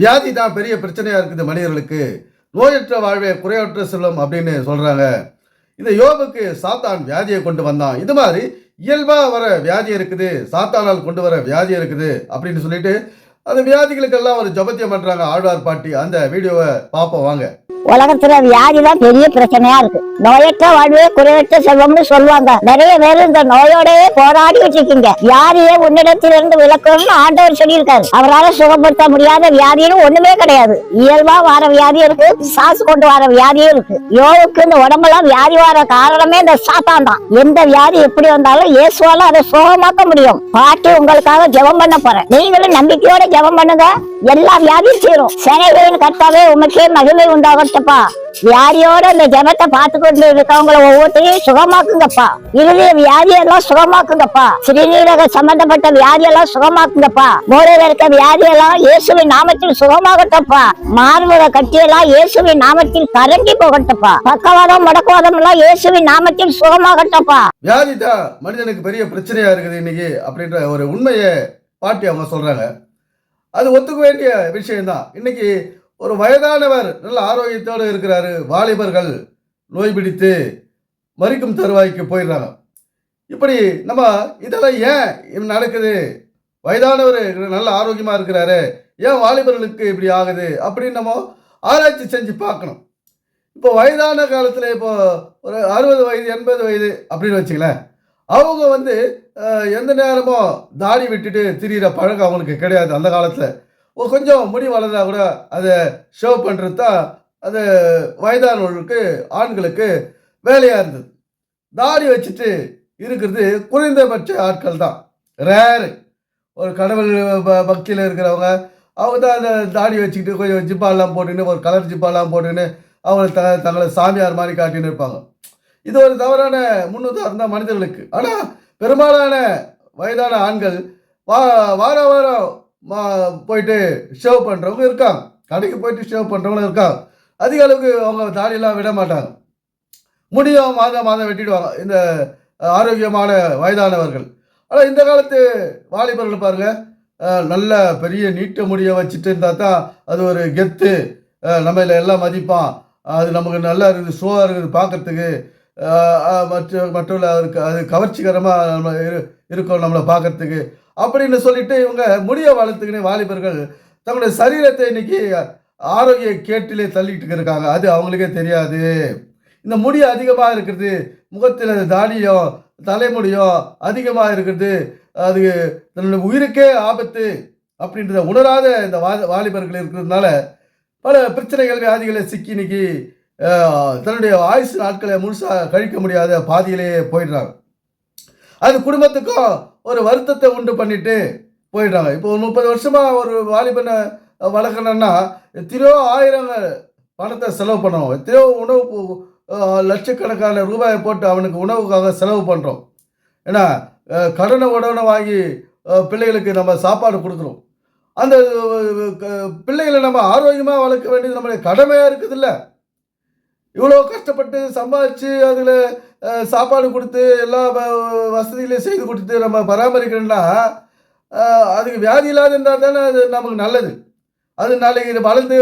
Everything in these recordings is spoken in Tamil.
வியாதி தான் பெரிய பிரச்சனையாக இருக்குது மனிதர்களுக்கு. நோயற்ற வாழ்வே குறையற்ற செல்லும் அப்படின்னு சொல்கிறாங்க இந்த யோபுக்கு சாத்தான் வியாதியை கொண்டு வந்தான். இது மாதிரி இயல்பாக வர வியாதி இருக்குது. சாத்தானால் கொண்டு வர வியாதி இருக்குது அப்படின்னு சொல்லிட்டு அந்த வியாதிகளுக்கெல்லாம் ஒரு ஜபத்தியம் பண்றாங்க ஆழ்வார் பாட்டி. அந்த வீடியோவை பார்ப்போம் வாங்க. உலகத்துல வியாதி தான் பெரிய பிரச்சனையா இருக்கு. நோயற்ற வாழ்வே குறைவற்ற செல்வம்னு சொல்லுவாங்க. நிறைய பேர் இந்த நோயோடவே போராடி வச்சிருக்கீங்க வியாதியை உன்னிடத்திலிருந்து விளக்கணும்னு ஆண்டவர் சொல்லியிருக்காரு. அவரால சுகப்படுத்த முடியாத வியாதின்னு ஒண்ணுமே கிடையாது. இயல்பா வர வியாதி இருக்கு சாசு கொண்டு வர வியாதியும் இருக்கு. யோவுக்கு இந்த உடம்பெல்லாம் வியாதி வர காரணமே இந்த சாத்தான் தான். எந்த வியாதி எப்படி வந்தாலும் இயேசுவால அதை சுகமாக்க முடியும். பாட்டி உங்களுக்காக ஜெபம் பண்ண போறேன். நீங்களும் நம்பிக்கையோட ஜபம் பண்ணுங்க. எல்லா வியாதியும் தீரும். சேனைகளின் கர்த்தாவே உமக்கே மகிமை உண்டாகட்டப்பா வியாதியோட இந்த ஜபத்தை பார்த்து கொண்டு இருக்கவங்கள ஒவ்வொருத்தையும் சுகமாக்குங்கப்பா. இருதய வியாதி எல்லாம் சுகமாக்குங்கப்பா. சிறுநீரக சம்பந்தப்பட்ட வியாதி எல்லாம் சுகமாக்குங்கப்பா. மூளையில இருக்க வியாதி எல்லாம் இயேசுவின் நாமத்தில் சுகமாகட்டப்பா மார்பக கட்டியெல்லாம் இயேசுவின் நாமத்தில் கரண்டி போகட்டப்பா பக்கவாதம் முடக்குவாதம் எல்லாம் இயேசுவின் நாமத்தில் சுகமாகட்டப்பா வியாதி தான் மனிதனுக்கு பெரிய பிரச்சனையா இருக்குது இன்னைக்கு அப்படின்ற ஒரு உண்மையை பாட்டி அவங்க சொல்றாங்க. அது ஒத்துக்க வேண்டிய விஷயம்தான். இன்னைக்கு ஒரு வயதானவர் நல்ல ஆரோக்கியத்தோடு இருக்கிறாரு. வாலிபர்கள் நோய் பிடித்து மறிக்கும் தருவாய்க்கு போயிடுறாங்க. இப்படி நம்ம இதெல்லாம் ஏன் நடக்குது? வயதானவர் நல்ல ஆரோக்கியமாக இருக்கிறாரு. ஏன் வாலிபர்களுக்கு இப்படி ஆகுது? அப்படின்னு நம்ம ஆராய்ச்சி செஞ்சு பார்க்கணும். இப்போ வயதான காலத்தில் இப்போ ஒரு அறுபது வயது எண்பது வயது அப்படின்னு வச்சுங்களேன். அவங்க வந்து எந்த நேரமும் தாடி விட்டுட்டு திரிகிற பழக்கம் அவங்களுக்கு கிடையாது அந்த காலத்தில். ஒரு கொஞ்சம் முடி வளர்ந்தா கூட அதை ஷோ பண்ணுறது தான் அது வயதானவர்களுக்கு ஆண்களுக்கு வேலையாக இருந்தது. தாடி வச்சுட்டு இருக்கிறது குறைந்தபட்ச ஆட்கள் தான். ரேரு ஒரு கடவுள் பக்தியில் இருக்கிறவங்க அவங்க தான் அந்த தாடி வச்சுக்கிட்டு கொஞ்சம் ஜிப்பாலாம் போட்டுன்னு ஒரு கலர் ஜிப்பாலாம் போட்டுன்னு அவங்க த தங்களை சாமியார் மாதிரி காட்டின்னு இருப்பாங்க. இது ஒரு தவறான முன்னுதாரணம் தான் மனிதர்களுக்கு. ஆனால் பெரும்பாலான வயதான ஆண்கள் வா வார வாரம் மா போயிட்டு ஷேவ் பண்ணுறவங்க இருக்காங்க. கடைக்கு போயிட்டு ஷேவ் பண்ணுறவங்களும் இருக்காங்க. அதிக அளவுக்கு அவங்க தாடியெல்லாம் விட மாட்டாங்க. முடியும் மாதம் மாதம் வெட்டிடுவாங்க. இந்த ஆரோக்கியமான வயதானவர்கள். ஆனால் இந்த காலத்து வாலிபர்கள் பாருங்க நல்ல பெரிய நீட்ட முடிய வச்சுட்டு இருந்தால் தான் அது ஒரு கெத்து. நம்மளை எல்லாம் மதிப்பான். அது நமக்கு நல்லா இருக்குது ஷோவாக இருக்குது பார்க்கறதுக்கு மற்ற மற்றவர்கள் அதுக்கு அது கவர்ச்சிகரமாக நம்ம இரு இருக்கும் நம்மளை பார்க்கறதுக்கு. அப்படின்னு சொல்லிட்டு இவங்க முடிய வளர்த்துக்கினே வாலிபர்கள் தங்களுடைய சரீரத்தை இன்னைக்கு ஆரோக்கிய கேட்டிலே தள்ளிட்டு இருக்காங்க. அது அவங்களுக்கே தெரியாது. இந்த முடி அதிகமாக இருக்கிறது முகத்தில் தாடியும் தலைமுடியும் அதிகமாக இருக்கிறது அது தன்னுடைய உயிருக்கே ஆபத்து அப்படின்றத உணராத இந்த வா வாலிபர்கள் இருக்கிறதுனால பல பிரச்சனைகள் வியாதிகளை சிக்கி இன்னைக்கு தன்னுடைய ஆயுசு நாட்களை முழுசாக கழிக்க முடியாத பாதியிலேயே போயிடுறாங்க. அது குடும்பத்துக்கும் ஒரு வருத்தத்தை உண்டு பண்ணிட்டு போயிடுறாங்க. இப்போ ஒரு முப்பது வருஷமாக ஒரு வாலிபனை வளர்க்கணும்னா எத்தனையோ ஆயிரம் பணத்தை செலவு பண்ணுவோம் எத்தனையோ உணவு லட்சக்கணக்கான ரூபாயை போட்டு அவனுக்கு உணவுக்காக செலவு பண்ணுறோம். ஏன்னா கடனை உடனே வாங்கி பிள்ளைகளுக்கு நம்ம சாப்பாடு கொடுக்குறோம். அந்த க- பிள்ளைகளை நம்ம ஆரோக்கியமாக வளர்க்க வேண்டியது நம்மளுடைய கடமையாக இருக்குதுல்ல. இவ்வளோ கஷ்டப்பட்டு சம்பாதிச்சு அதில் சாப்பாடு கொடுத்து எல்லா வ- வசதிகளையும் செய்து கொடுத்து நம்ம பராமரிக்கணும்னா அதுக்கு வியாதி இல்லாத இருந்தால் தானே அது நமக்கு நல்லது. அது நாளைக்கு வளர்ந்து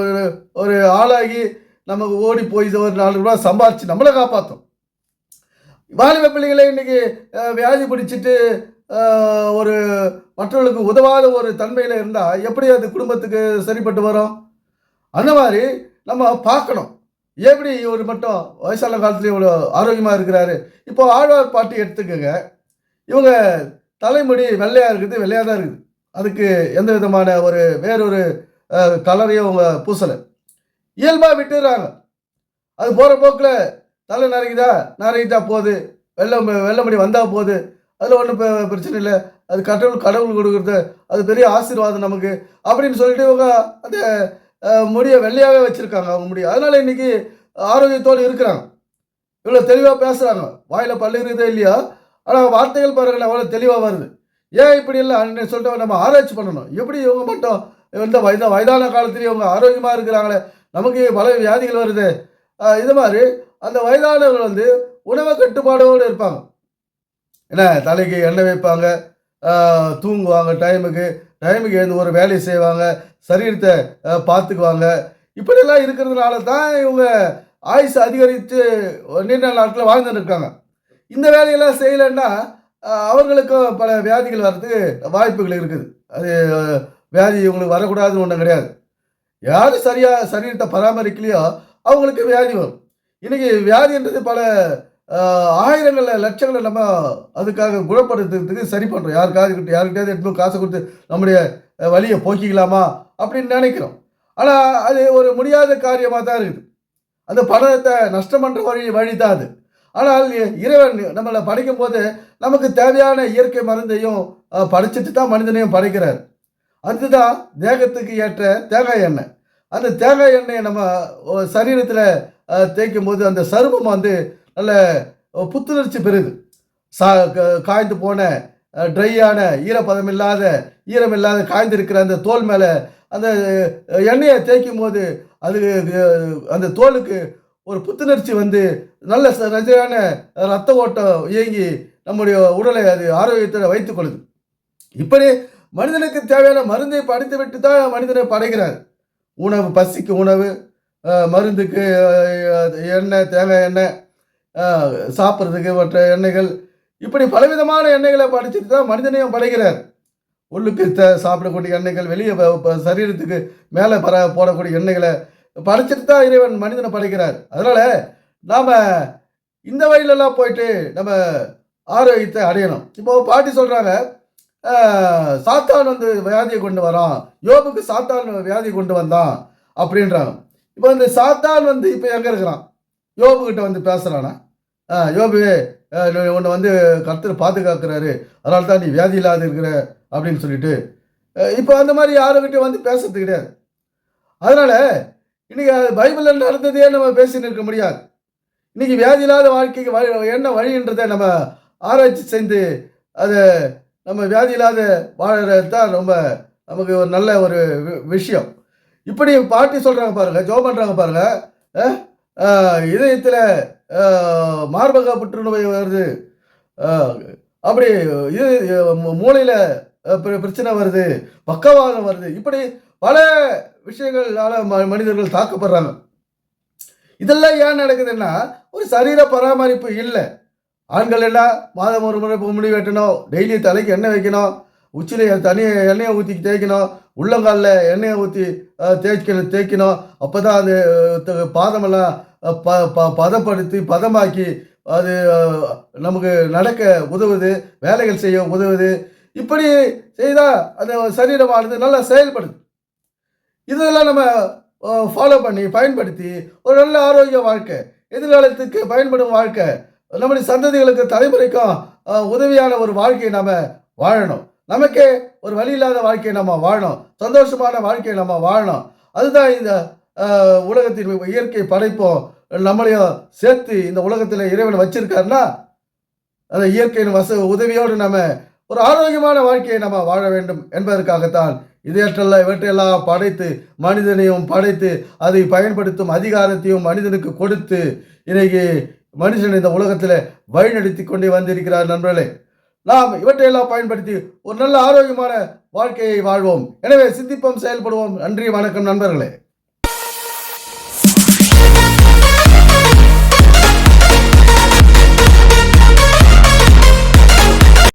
ஒரு- ஒரு ஆளாகி நமக்கு ஓடி போய் ஒரு நாலு ரூபா சம்பாதிச்சு நம்மளை காப்பாற்றும் வாலிப பிள்ளைகளை இன்றைக்கி வியாதி பிடிச்சிட்டு ஒரு மற்றவர்களுக்கு உதவாத ஒரு தன்மையில் இருந்தால் எப்படி அது குடும்பத்துக்கு சரிப்பட்டு வரும்? அந்த மாதிரி நம்ம பார்க்கணும். எப்படி இவர் மட்டும் வயசான காலத்துல இவ்வளோ ஆரோக்கியமாக இருக்கிறாரு? இப்போ ஆழ்வார் பாட்டி எடுத்துக்கோங்க. இவங்க தலைமுடி வெள்ளையாக இருக்குது வெள்ளையாக தான் இருக்குது. அதுக்கு எந்த விதமான ஒரு வேறொரு கலரையும் அவங்க பூசலை. இயல்பாக விட்டுடுறாங்க. அது போகிற போக்கில் தலை நரைக்குதா? நரைக்கிட்டா போகுது வெள்ளை வெள்ளை முடி வந்தால் போகுது அதில் ஒன்றும் பிரச்சனை இல்லை. அது கடவுள் கடவுள் கொடுக்குறது அது பெரிய ஆசீர்வாதம் நமக்கு. அப்படின்னு சொல்லிட்டு இவங்க அந்த முடியை வெள்ளையாகவே வச்சுருக்காங்க. அவங்க முடியும் அதனால் இன்னைக்கு ஆரோக்கியத்தோடு இருக்கிறாங்க. இவ்வளோ தெளிவாக பேசுகிறாங்க வாயில் பல்லு இருக்குதே இல்லையா? ஆனால் வார்த்தைகள் பாருங்கள் அவ்வளோ தெளிவாக வருது. ஏன் இப்படி இல்லை சொல்லிட்டு நம்ம ஆராய்ச்சி பண்ணணும். எப்படி இவங்க மட்டும் இந்த வயதா வயதான காலத்துலேயே இவங்க ஆரோக்கியமாக இருக்கிறாங்களே? நமக்கு பல வியாதிகள் வருது. இது மாதிரி அந்த வயதானவர்கள் வந்து உணவு கட்டுப்பாடோடு இருப்பாங்க. என்ன? தலைக்கு எண்ணெய் வைப்பாங்க. தூங்குவாங்க டைமுக்கு டைமுக்கு எழுந்து ஒரு வேலையை செய்வாங்க சரீரத்தை பார்த்துக்குவாங்க. இப்படியெல்லாம் இருக்கிறதுனால தான் இவங்க ஆயுசு அதிகரித்து நீண்ட நாட்களில் வாழ்ந்துட்டு இருக்காங்க. இந்த வேலையெல்லாம் செய்யலைன்னா அவர்களுக்கும் பல வியாதிகள் வர்றதுக்கு வாய்ப்புகள் இருக்குது. அது வியாதி இவங்களுக்கு வரக்கூடாதுன்னு ஒன்றும் கிடையாது. யார் சரியாக சரீரத்தை பராமரிக்கலையோ அவங்களுக்கு வியாதி வரும். இன்றைக்கி வியாதின்றது பல ஆயிரங்களில் லட்சங்களை நம்ம அதுக்காக குணப்படுத்துறதுக்கு சரி பண்ணுறோம் யாருக்காவது யாருக்கிட்டையாவது எடுத்து காசை கொடுத்து நம்முடைய வழியை போக்கிக்கலாமா அப்படின்னு நினைக்கிறோம். ஆனால் அது ஒரு முடியாத காரியமாக தான் இருக்குது. அந்த பணத்தை நஷ்டம் பண்ணுற வழி வழி தான் அது. ஆனால் இறைவன் நம்மளை படைக்கும் போது நமக்கு தேவையான இயற்கை மருந்தையும் படைச்சிட்டு தான் மனிதனையும் படைக்கிறார். அதுதான் தேகத்துக்கு ஏற்ற தேங்காய் எண்ணெய். அந்த தேங்காய் எண்ணெயை நம்ம சரீரத்தில் தேய்க்கும் போது அந்த சருமம் வந்து நல்ல புத்துணர்ச்சி பெறுது. சா க- காய்ந்து போன ட்ரையான ஈரப்பதம் இல்லாத ஈரம் இல்லாத காய்ந்திருக்கிற அந்த தோல் மேலே அந்த எண்ணெயை தேய்க்கும் போது அது அந்த தோலுக்கு ஒரு புத்துணர்ச்சி வந்து நல்ல ரஜையான சரியான ரத்த ஓட்டம் இயங்கி நம்முடைய உடலை அது ஆரோக்கியத்தை வைத்துக்கொள்ளுது இப்படி மனிதனுக்கு தேவையான மருந்தை படைத்து விட்டு தான் மனிதனை படைக்கிறார். உணவு பசிக்கு உணவு மருந்துக்கு எண்ணெய் தேங்காய் எண்ணெய் சாப்பிட்றதுக்கு மற்ற எண்ணெய்கள். இப்படி பலவிதமான எண்ணெய்களை படைச்சிட்டு தான் மனிதனையும் படைக்கிறார். உள்ளுக்கு த சாப்பிடக்கூடிய எண்ணெய்கள் வெளியே சரீரத்துக்கு மேலே பர போடக்கூடிய எண்ணெய்களை படைச்சிட்டு தான் இறைவன் மனிதனை படைக்கிறார். அதனால் நாம் இந்த வழியிலலாம் போயிட்டு நம்ம ஆரோக்கியத்தை அடையணும். இப்போ பாட்டி சொல்கிறாங்க சாத்தான் வந்து வியாதியை கொண்டு வரான். யோபுக்கு சாத்தான் வியாதி கொண்டு வந்தான். அப்படின்றாங்க. இப்போ இந்த சாத்தான் வந்து இப்போ எங்கே இருக்கிறான்? யோபுக்கிட்ட வந்து பேசுகிறானா யோபு உன்னை வந்து கர்த்தர் பாதுகாக்கிறாரு. அதனால தான் நீ வியாதி இல்லாத இருக்கிற அப்படின்னு சொல்லிட்டு. இப்போ அந்த மாதிரி யாருக்கிட்டையும் வந்து பேசுறது கிடையாது. அதனால் இன்றைக்கி பைபிளில் நடந்ததையே நம்ம பேசின்னு இருக்க முடியாது. இன்றைக்கி வியாதி இல்லாத வாழ்க்கைக்கு வழி என்ன வழின்றதை நம்ம ஆராய்ச்சி செய்து அதை நம்ம வியாதி இல்லாத வாழறது தான் ரொம்ப நமக்கு ஒரு நல்ல ஒரு வி- விஷயம். இப்படி பாட்டி சொல்கிறாங்க பாருங்கள் ஜோ பண்ணுறாங்க பாருங்கள் ஆ? இதயத்தில் மார்பக புற்றுநோய் வருது. அப்படி இது மூளையில் பிரச்சனை வருது. பக்கவாதம் வருது. இப்படி பல விஷயங்களால் ம- மனிதர்கள் தாக்கப்படுறாங்க. இதெல்லாம் ஏன் நடக்குதுன்னா ஒரு சரீர பராமரிப்பு இல்லை. ஆண்கள் எல்லாம் மாதம் ஒரு முறை முடி வெட்டணும் டெய்லி தலைக்கு எண்ணெய் வைக்கணும் உச்சியில் தனி எண்ணெயை ஊற்றி தேய்க்கணும். உள்ளங்காலில் எண்ணெயை ஊற்றி தேய்க்கணும் தேய்க்கணும். அப்போ தான் அது பாதமெல்லாம் ப ப பதப்படுத்தி பதமாக்கி அது நமக்கு நடக்க உதவுது வேலைகள் செய்ய உதவுது. இப்படி செய்தால் அந்த சரீரமானது நல்லா செயல்படுது. இதெல்லாம் நம்ம ஃபாலோ பண்ணி பயன்படுத்தி ஒரு நல்ல ஆரோக்கிய வாழ்க்கை எதிர்காலத்துக்கு பயன்படும் வாழ்க்கை நம்முடைய சந்ததிகளுக்கு தலைமுறைக்கும் உதவியான ஒரு வாழ்க்கையை நாம் வாழணும். நமக்கே ஒரு வழி இல்லாத வாழ்க்கையை நம்ம வாழணும். சந்தோஷமான வாழ்க்கையை நம்ம வாழணும். அதுதான் இந்த உலகத்தின் இயற்கை படைப்போம் நம்மளையும் சேர்த்து இந்த உலகத்தில் இறைவன் வச்சிருக்காருன்னா அந்த இயற்கையின் வச உதவியோடு நம்ம ஒரு ஆரோக்கியமான வாழ்க்கையை நம்ம வாழ வேண்டும் என்பதற்காகத்தான் இதையற்றல்ல இவற்றையெல்லாம் படைத்து மனிதனையும் படைத்து அதை பயன்படுத்தும் அதிகாரத்தையும் மனிதனுக்கு கொடுத்து இன்றைக்கு மனுஷன் இந்த உலகத்தில் வழிநடத்தி கொண்டே வந்திருக்கிறார் நண்பர்களே. நாம் இவற்றையெல்லாம் பயன்படுத்தி ஒரு நல்ல ஆரோக்கியமான வாழ்க்கையை வாழ்வோம். எனவே சிந்திப்போம் செயல்படுவோம். நன்றி வணக்கம் நண்பர்களே.